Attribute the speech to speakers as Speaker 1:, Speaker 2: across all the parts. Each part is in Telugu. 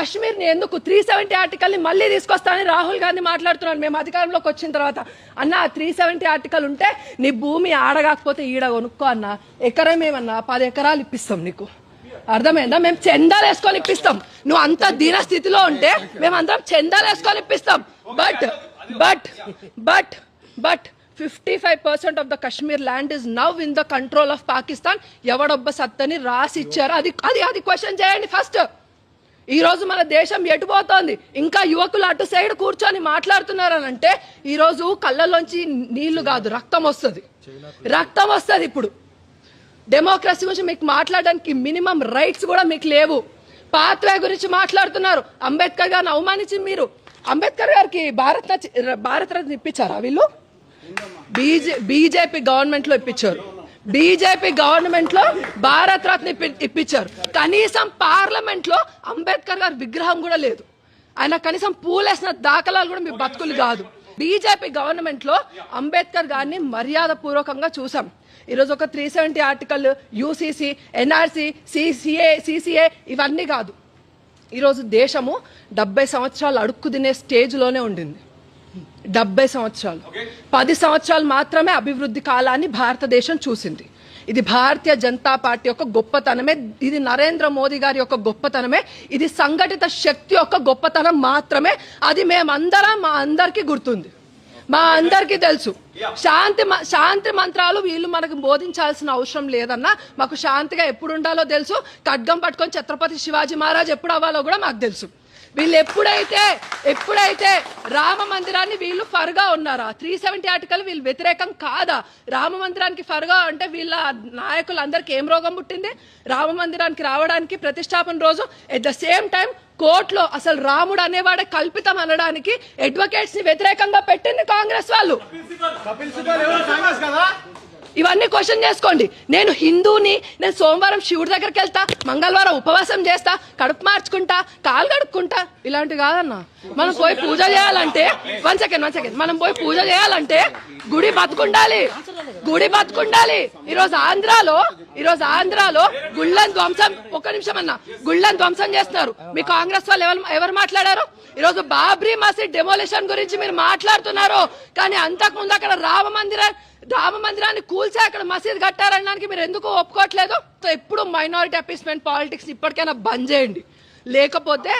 Speaker 1: కశ్మీర్ని ఎందుకు త్రీ సెవెంటీ ఆర్టికల్ని మళ్ళీ తీసుకొస్తానని రాహుల్ గాంధీ మాట్లాడుతున్నాడు. మేము అధికారంలోకి వచ్చిన తర్వాత. అన్న త్రీ సెవెంటీ ఆర్టికల్ ఉంటే నీ భూమి ఆడగాకపోతే ఈడ కొనుక్కో అన్న. ఎకరం ఏమన్నా? పది ఎకరాలు ఇప్పిస్తాం నీకు. అర్థమైందా? మేము చందాలు వేసుకొని ఇప్పిస్తాం. నువ్వు అంత దీన స్థితిలో ఉంటే మేము అందరం చందాలు వేసుకొని ఇప్పిస్తాం. But but but but fifty five percent of the Kashmir land is now in the control of Pakistan ఎవడొబ్బ సత్తని రాసి ఇచ్చారు అది అది అది క్వశ్చన్ చేయండి ఫస్ట్ ఈరోజు మన దేశం ఎటుపోతోంది ఇంకా యువకులు అటు సైడ్ కూర్చొని మాట్లాడుతున్నారనంటే అంటే ఈరోజు కళ్ళలోంచి నీళ్ళు కాదు రక్తం వస్తుంది. రక్తం వస్తుంది ఇప్పుడు. డెమోక్రసీ గురించి మీకు మాట్లాడడానికి మినిమం రైట్స్ కూడా మీకు లేవు. పాత్వే గురించి మాట్లాడుతున్నారు. అంబేద్కర్ గారిని అవమానించి మీరు. అంబేద్కర్ గారికి భారత్ భారత ఇప్పించారా వీళ్ళు? బీజే బీజేపీ గవర్నమెంట్లో ఇప్పించారు. బీజేపీ గవర్నమెంట్లో భారత్ రత్న ఇప్పించారు. కనీసం పార్లమెంట్లో అంబేద్కర్ గారి విగ్రహం కూడా లేదు. ఆయన కనీసం పూలేసిన దాఖలాలు కూడా మీ బతుకులు కాదు. బీజేపీ గవర్నమెంట్లో అంబేద్కర్ గారిని మర్యాద పూర్వకంగా చూసాం. ఈరోజు ఒక three seventy article UCC NRC CCA CCA ఇవన్నీ కాదు. ఈరోజు దేశము డెబ్బై సంవత్సరాలు అడుక్కు తినే స్టేజ్లోనే ఉండింది. డెబ్బై సంవత్సరాలు. పది సంవత్సరాలు మాత్రమే అభివృద్ధి కాలాన్ని భారతదేశం చూసింది. ఇది భారతీయ జనతా పార్టీ యొక్క గొప్పతనమే ఇది నరేంద్ర మోదీ గారి యొక్క గొప్పతనమే ఇది సంఘటిత శక్తి యొక్క గొప్పతనం మాత్రమే. అది మేమందరం మా అందరికీ గుర్తుంది. మా అందరికీ తెలుసు. శాంతి శాంతి మంత్రాలు వీళ్ళు మనకు బోధించాల్సిన అవసరం లేదన్నా మాకు శాంతిగా ఎప్పుడు ఉండాలో తెలుసు. ఖడ్గం పట్టుకొని ఛత్రపతి శివాజీ మహారాజ్ ఎప్పుడు అవ్వాలో కూడా మాకు తెలుసు. వీళ్ళు ఎప్పుడైతే ఎప్పుడైతే రామ మందిరాన్ని వీళ్ళు ఫర్గా ఉన్నారా? త్రీ సెవెంటీ ఆర్టికల్ వీళ్ళు వ్యతిరేకం కాదా? రామ మందిరానికి ఫర్గా అంటే వీళ్ళ నాయకులందరికీ ఏం రోగం పుట్టింది? రామ మందిరానికి రావడానికి ప్రతిష్టాపన రోజు ఎట్ ద సేమ్ టైం కోర్టులో అసలు రాముడు అనేవాడే కల్పితం అనడానికి అడ్వకేట్స్ని వ్యతిరేకంగా పెట్టింది కాంగ్రెస్ వాళ్ళు. ఇవన్నీ క్వశ్చన్ చేసుకోండి. నేను హిందూని నేను సోమవారం శివుడి దగ్గరికి వెళ్తా మంగళవారం ఉపవాసం చేస్తా కడుపు మార్చుకుంటా కాలు కడుక్కుంటా. ఇలాంటి కాదన్న. మనం పోయి పూజ చేయాలంటే వన్ సెకండ్ వన్ సెకండ్ మనం పోయి పూజ చేయాలంటే గుడి బతుకుండాలి. గుడి బతుకుండాలి. ఈరోజు ఆంధ్రాలో ఈరోజు ఆంధ్రాలో గుళ్ళని ధ్వంసం ఒక్క నిమిషం అన్న గుళ్ళని ధ్వంసం చేస్తున్నారు. మీ కాంగ్రెస్ వాళ్ళు ఎవరు ఎవరు మాట్లాడారు? ఈరోజు బాబ్రీ మసీద్ డెమోలిషన్ గురించి మీరు మాట్లాడుతున్నారు. కానీ అంతకుముందు అక్కడ రామ మందిర రామ మందిరాన్ని కూల్చి అక్కడ మసీద్ కట్టారనడానికి మీరు ఎందుకు ఒప్పుకోవట్లేదు? సో ఎప్పుడు మైనారిటీ అపీస్మెంట్ పాలిటిక్స్ ఇప్పటికైనా బంద్ చేయండి. లేకపోతే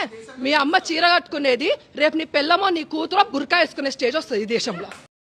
Speaker 1: మీ అమ్మ చీర కట్టుకునేది రేపు నీ పిల్లమో నీ కూతురో బుర్కా వేసుకునే స్టేజ్ వస్తుంది ఈ దేశంలో.